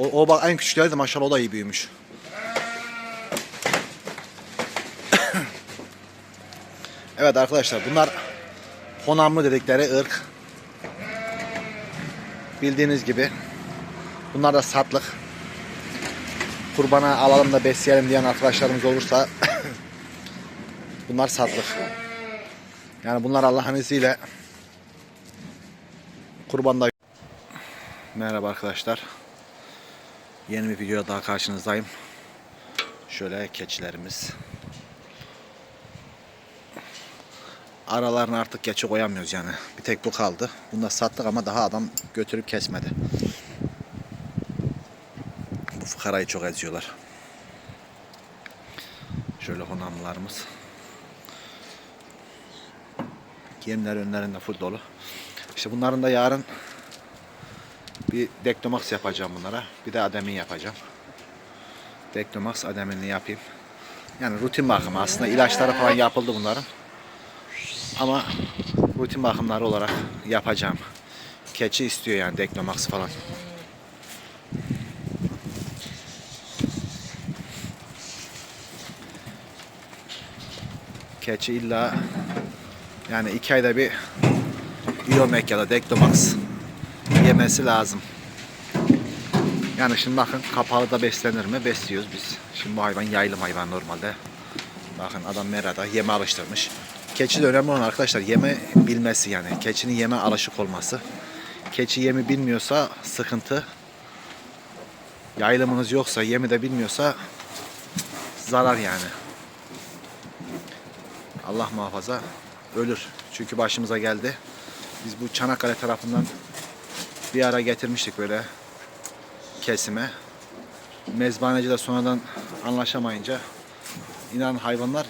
O, o bak en küçükleri de maşallah o da iyi büyümüş. evet arkadaşlar bunlar Honamlı dedikleri ırk. Bildiğiniz gibi. Bunlar da satlık. Kurbana alalım da besleyelim diyen arkadaşlarımız olursa bunlar satlık. Yani bunlar Allah'ın izniyle kurbanda Merhaba arkadaşlar. Yeni bir video daha karşınızdayım. Şöyle keçilerimiz. Aralarını artık geçe koyamıyoruz yani. Bir tek bu kaldı. Bunu da sattık ama daha adam götürüp kesmedi. Bu fıkarayı çok eziyorlar. Şöyle honamlarımız. Yemler önlerinde full dolu. İşte bunların da yarın bir Dektomax yapacağım bunlara. Bir de Ademin yapacağım. Dektomax Ademin'i yapayım. Yani rutin bakımı aslında ilaçları falan yapıldı bunların. Ama rutin bakımları olarak yapacağım. Keçi istiyor yani Dektomax falan. Keçi illa yani iki ayda bir Iomek ya da Dektomax yemesi lazım. Yani şimdi bakın kapalı da beslenir mi? Besliyoruz biz. Şimdi bu hayvan yaylım hayvan normalde. Bakın adam merada yeme alıştırmış. Keçi de önemli olan arkadaşlar yeme bilmesi yani. Keçinin yeme alışık olması. Keçi yemi bilmiyorsa sıkıntı. Yaylımınız yoksa yemi de bilmiyorsa zarar yani. Allah muhafaza ölür. Çünkü başımıza geldi. Biz bu Çanakkale tarafından bir ara getirmiştik böyle kesime. Mezbaneci de sonradan anlaşamayınca inan hayvanlar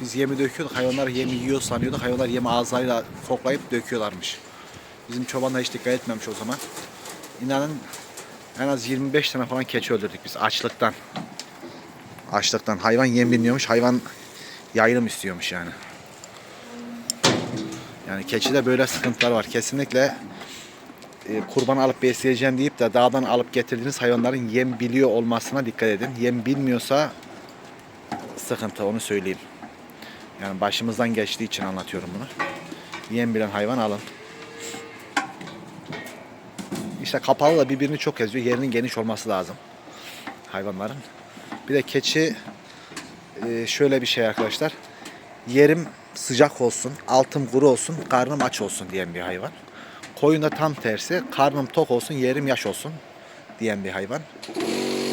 biz yemi döküyorduk. Hayvanlar yemi yiyor sanıyorduk. Hayvanlar yemi ağızlarıyla koklayıp döküyorlarmış. Bizim çoban da hiç dikkat etmemiş o zaman. İnanın en az 25 tane falan keçi öldürdük biz açlıktan. Açlıktan. Hayvan yem bilmiyormuş. Hayvan yayılım istiyormuş yani. Yani keçide böyle sıkıntılar var. Kesinlikle e, kurban alıp besleyeceğim deyip de dağdan alıp getirdiğiniz hayvanların yem biliyor olmasına dikkat edin. Yem bilmiyorsa sıkıntı onu söyleyeyim. Yani başımızdan geçtiği için anlatıyorum bunu. Yem bilen hayvan alın. İşte kapalı da birbirini çok eziyor. Yerinin geniş olması lazım hayvanların. Bir de keçi e, şöyle bir şey arkadaşlar. Yerim sıcak olsun, altım kuru olsun, karnım aç olsun diyen bir hayvan. Koyun da tam tersi. Karnım tok olsun, yerim yaş olsun diyen bir hayvan.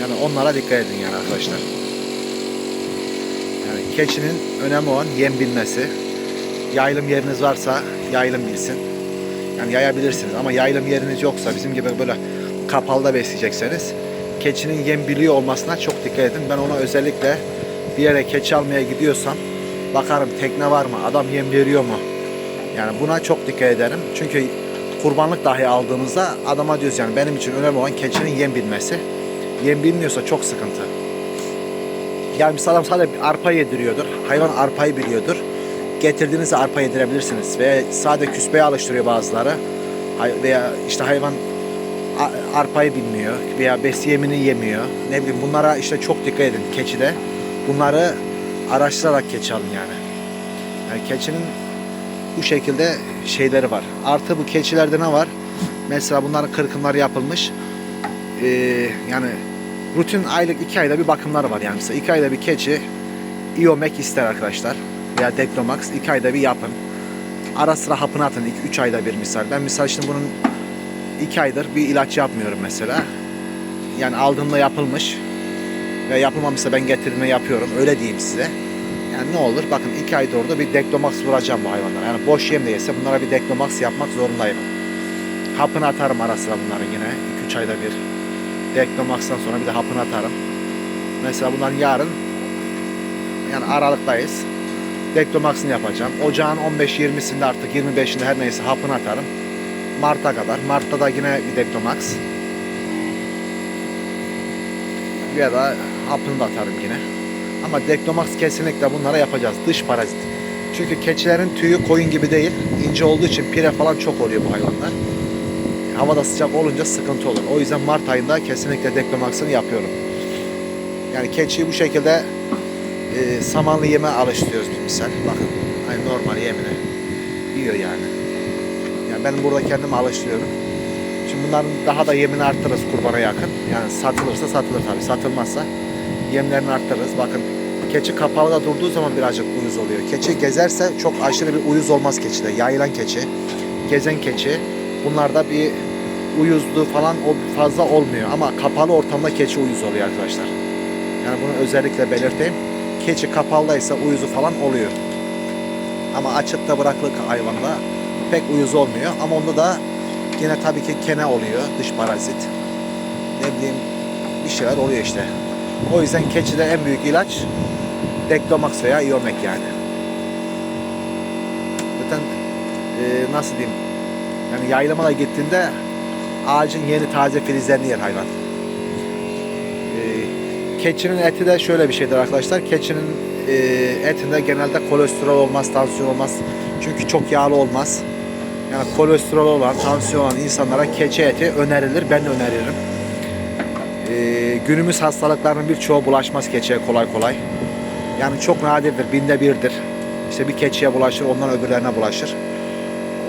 Yani onlara dikkat edin yani arkadaşlar. Yani keçinin önemli olan yem bilmesi. Yaylım yeriniz varsa yaylım bilsin. Yani yayabilirsiniz ama yaylım yeriniz yoksa bizim gibi böyle kapalıda besleyecekseniz keçinin yem biliyor olmasına çok dikkat edin. Ben ona özellikle bir yere keçi almaya gidiyorsam bakarım tekne var mı, adam yem veriyor mu? Yani buna çok dikkat ederim. Çünkü kurbanlık dahi aldığımızda adama diyoruz yani benim için önemli olan keçinin yem bilmesi. Yem bilmiyorsa çok sıkıntı. Yani mesela adam sadece arpa yediriyordur. Hayvan arpayı biliyordur. Getirdiğinizde arpa yedirebilirsiniz. Veya sadece küspeye alıştırıyor bazıları. Veya işte hayvan arpayı bilmiyor veya besi yemini yemiyor. Ne bileyim bunlara işte çok dikkat edin keçide. Bunları araştırarak keçi alın yani. Yani keçinin bu şekilde şeyleri var. Artı bu keçilerde ne var? Mesela bunların kırkımları yapılmış. Ee, yani rutin aylık iki ayda bir bakımları var yani. Mesela iki ayda bir keçi Iomek ister arkadaşlar. Veya Dektomax iki ayda bir yapın. Ara sıra hapını atın. 2-3 ayda bir misal. Ben misal şimdi bunun iki aydır bir ilaç yapmıyorum mesela. Yani aldığımda yapılmış ve yapılmamışsa ben getirdiğimde yapıyorum. Öyle diyeyim size. Yani ne olur bakın iki ayda orada bir Dektomax vuracağım bu hayvanlara. Yani boş yem de yese bunlara bir Dektomax yapmak zorundayım. Hapını atarım ara sıra bunların yine. 2-3 ayda bir. Dektomax'tan sonra bir de hapını atarım. Mesela bunların yarın yani Aralık'tayız. Dektomax'ını yapacağım. Ocağın 15-20'sinde artık 25'inde her neyse hapını atarım. Mart'a kadar. Mart'ta da yine bir Dektomax. Ya da hapını da atarım yine. Ama Dektomax kesinlikle bunlara yapacağız. Dış parazit. Çünkü keçilerin tüyü koyun gibi değil. ince olduğu için pire falan çok oluyor bu hayvanlar. hava da sıcak olunca sıkıntı olur. O yüzden Mart ayında kesinlikle deklomaksını yapıyorum. Yani keçiyi bu şekilde e, samanlı yeme alıştırıyoruz misal. Bakın hani normal yemine yiyor yani. Yani ben burada kendimi alıştırıyorum. Şimdi bunların daha da yemini arttırırız kurbana yakın. Yani satılırsa satılır tabii. Satılmazsa yemlerini arttırırız. Bakın keçi kapalı da durduğu zaman birazcık uyuz oluyor. Keçi gezerse çok aşırı bir uyuz olmaz keçide. Yayılan keçi, gezen keçi. Bunlarda bir uyuzluğu falan fazla olmuyor. Ama kapalı ortamda keçi uyuz oluyor arkadaşlar. Yani bunu özellikle belirteyim. Keçi kapalıdaysa uyuzu falan oluyor. Ama açıkta bırakılık hayvanda pek uyuz olmuyor. Ama onda da yine tabii ki kene oluyor, dış parazit. Ne bileyim bir şeyler oluyor işte. O yüzden keçide en büyük ilaç Deklomax veya Iomek yani. Zaten e, nasıl diyeyim yani yaylımada gittiğinde ağacın yeni taze filizlerini yer hayvan. E, keçinin eti de şöyle bir şeydir arkadaşlar. Keçinin e, etinde genelde kolesterol olmaz, tansiyon olmaz. Çünkü çok yağlı olmaz. Yani kolesterol olan, tansiyon olan insanlara keçi eti önerilir. Ben de öneririm. Ee, günümüz hastalıklarının birçoğu bulaşmaz keçiye kolay kolay. Yani çok nadirdir, binde birdir. İşte bir keçiye bulaşır, ondan öbürlerine bulaşır.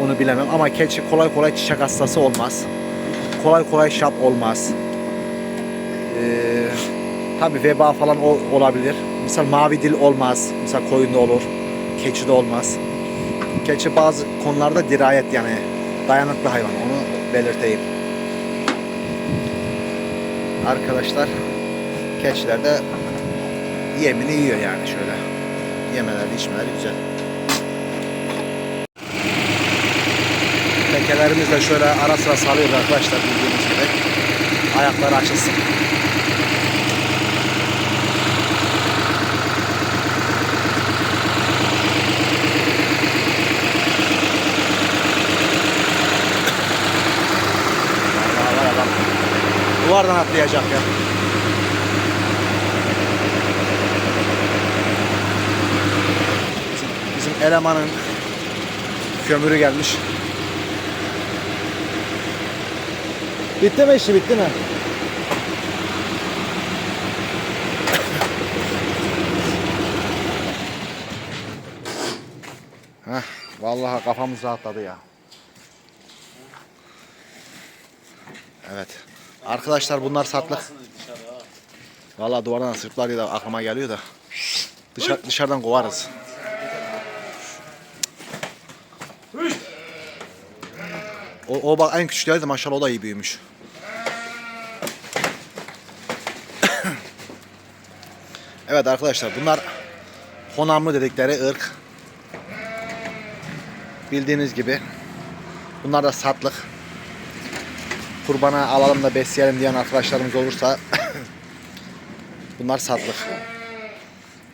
Onu bilemem ama keçi kolay kolay çiçek hastası olmaz. Kolay kolay şap olmaz. Ee, tabii veba falan olabilir. Misal mavi dil olmaz. Misal koyunda olur. Keçide olmaz. Keçi bazı konularda dirayet yani dayanıklı hayvan onu belirteyim. Arkadaşlar keçiler de yemini yiyor yani şöyle. Yemeleri içmeleri güzel. Tekelerimiz şöyle ara sıra salıyoruz arkadaşlar bildiğiniz gibi. Ayakları açılsın. Vallahi var adam. Duvardan atlayacak ya. Bizim, bizim elemanın kömürü gelmiş. Bitti mi işi bitti mi? Heh, vallahi kafamız rahatladı ya. Evet. Arkadaşlar bunlar satlık. Vallahi duvardan sırtlar diye de aklıma geliyor da. Dışarı, dışarıdan kovarız. O, o bak en küçükleri de maşallah o da iyi büyümüş. evet arkadaşlar bunlar Honamlı dedikleri ırk. Bildiğiniz gibi. Bunlar da satlık kurbana alalım da besleyelim diyen arkadaşlarımız olursa bunlar satlık.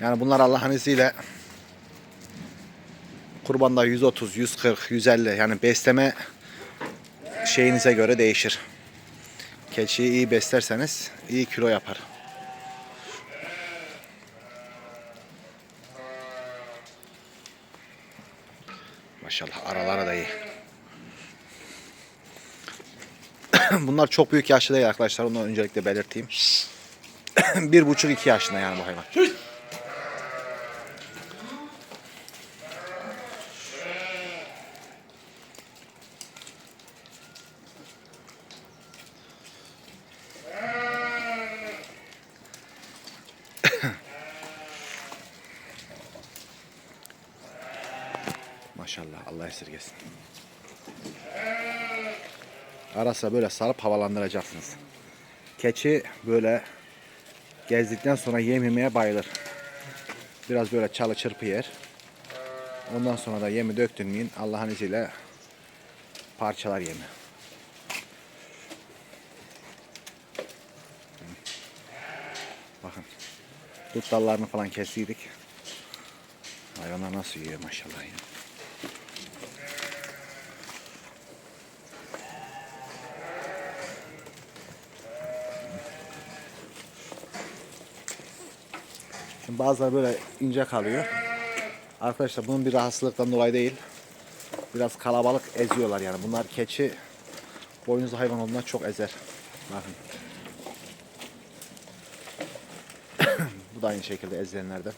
Yani bunlar Allah'ın izniyle kurbanda 130, 140, 150 yani besleme şeyinize göre değişir. Keçiyi iyi beslerseniz iyi kilo yapar. Maşallah araları da iyi. Bunlar çok büyük yaşlı değil arkadaşlar. Onu öncelikle belirteyim. bir buçuk iki yaşında yani bu hayvan. Maşallah Allah esirgesin. Ara sıra böyle sarıp havalandıracaksınız. Keçi böyle gezdikten sonra yem yemeye bayılır. Biraz böyle çalı çırpı yer. Ondan sonra da yemi döktün mü Allah'ın izniyle parçalar yemi. Bakın. Dut dallarını falan kestiydik. Hayvanlar nasıl yiyor maşallah ya. Şimdi bazıları böyle ince kalıyor. Arkadaşlar bunun bir rahatsızlıktan dolayı değil. Biraz kalabalık eziyorlar yani. Bunlar keçi boynuzlu hayvan olduğundan çok ezer. Bakın. Bu da aynı şekilde ezilenlerden.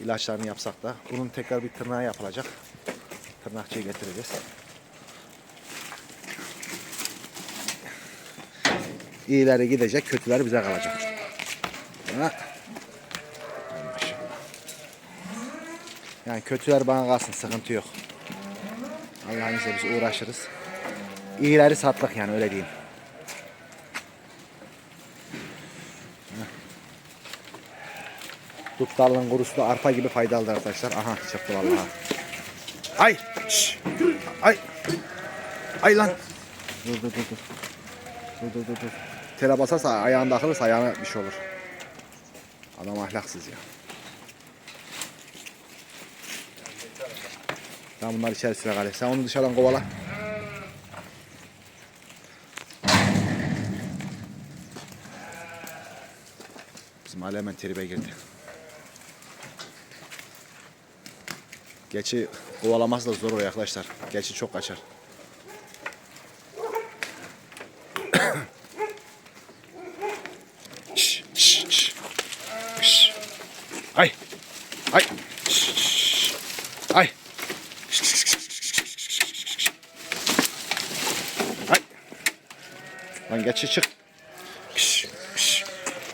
İlaçlarını yapsak da bunun tekrar bir tırnağı yapılacak. Tırnakçıya getireceğiz. İyileri gidecek, kötüler bize kalacak. Ha. Hay maşallah. Yani kötüler bana kalsın, sıkıntı yok. Allah'ın izniyle biz uğraşırız. İyileri sattık yani öyle diyeyim. Dutlarla kurusu arpa gibi faydalıdır arkadaşlar. Aha çıktı vallahi. Ay! şş, Ay! Ay lan! Dur dur dur dur. Dur dur dur dur. Tele basarsa ayağında akılırsa ayağına bir şey olur. Adam ahlaksız ya. Tamam bunlar içerisine kalır. Sen onu dışarıdan kovala. Bizim Ali hemen tribe girdi. Geçi kovalaması da zor oluyor arkadaşlar. Geçi çok kaçar. Ay. Şş, şş. Ay. Şş, şş, şş, şş, şş, şş. Ay. Lan geçi çık. Şş, şş,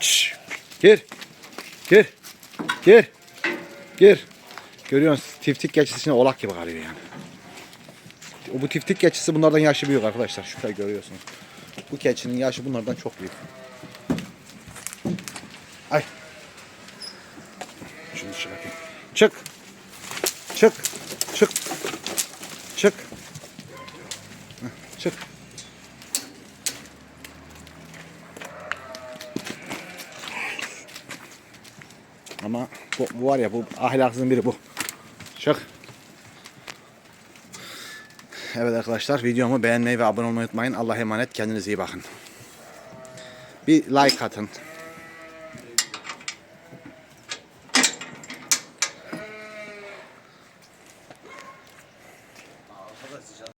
şş. Gir. Gir. Gir. Gir. Görüyorsun tiftik geçisi içinde olak gibi kalıyor yani. O bu tiftik geçisi bunlardan yaşı büyük arkadaşlar. Şurayı görüyorsunuz. Bu keçinin yaşı bunlardan çok büyük. Ay. Şunu dışarı atayım. Çık. Çık. Çık. Çık. Ama bu, bu var ya bu ahlaksızın biri bu. Çık. Evet arkadaşlar videomu beğenmeyi ve abone olmayı unutmayın. Allah'a emanet kendinize iyi bakın. Bir like atın.